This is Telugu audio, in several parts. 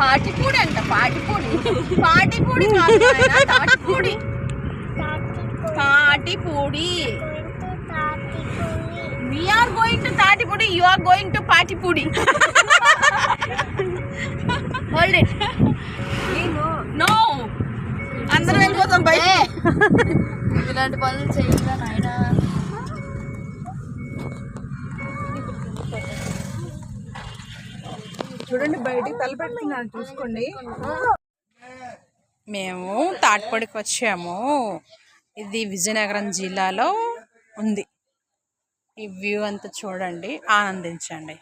పాటిపూడి అంట పాటిపూడి. పాటిపూడి నాయనా, Tatipudi. Tatipudi. We are going to Tatipudi you are going to పాటిపూడి. No. అందరం వెళ్ళిపోతాం బయట ఇలాంటి పనులు నాయన? చూడండి బయటికి తలపెడుతున్నాను చూసుకోండి. మేము తాటిపూడికి వచ్చాము. ఇది విజయనగరం జిల్లాలో ఉంది. ఈ వ్యూ అంతా చూడండి ఆనందించండి.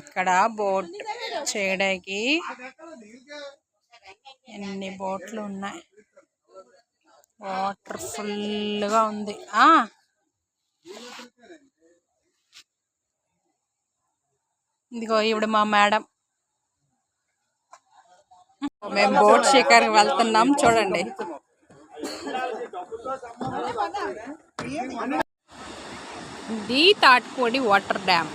ఇక్కడ బోట్ చేయడానికి ఎన్ని బోట్లు ఉన్నాయి. వాటర్ ఫుల్గా ఉంది. ఆ! ఇదిగో ఇవిడ మా మేడం. మేము బోట్ షికార్కి వెళ్తున్నాం చూడండి. ఇది తాట్కోడి వాటర్ డ్యామ్.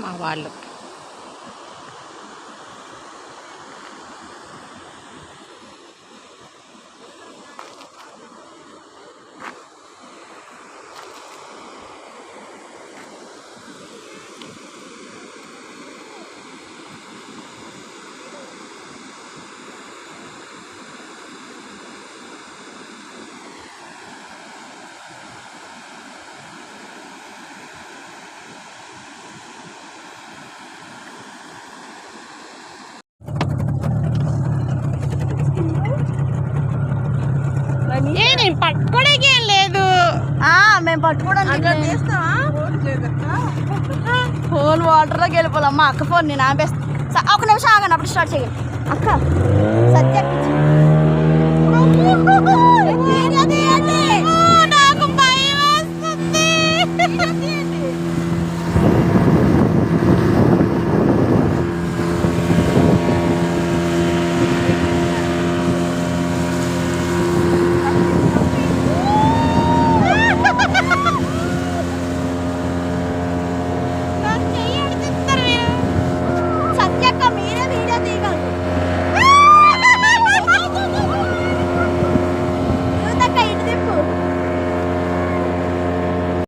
మా వాళ్ళు. ఏ నేను పట్టుకోవడానికి ఏం లేదు. మేము పట్టుకోవడానికి ఫోన్ వాటర్లోకి వెళ్ళిపోవాలి అమ్మ అక్క ఫోన్ నేను ఆపేస్తా. ఒక నిమిషం ఆగండి అప్పుడు స్టార్ట్ చేయండి అక్క సత్య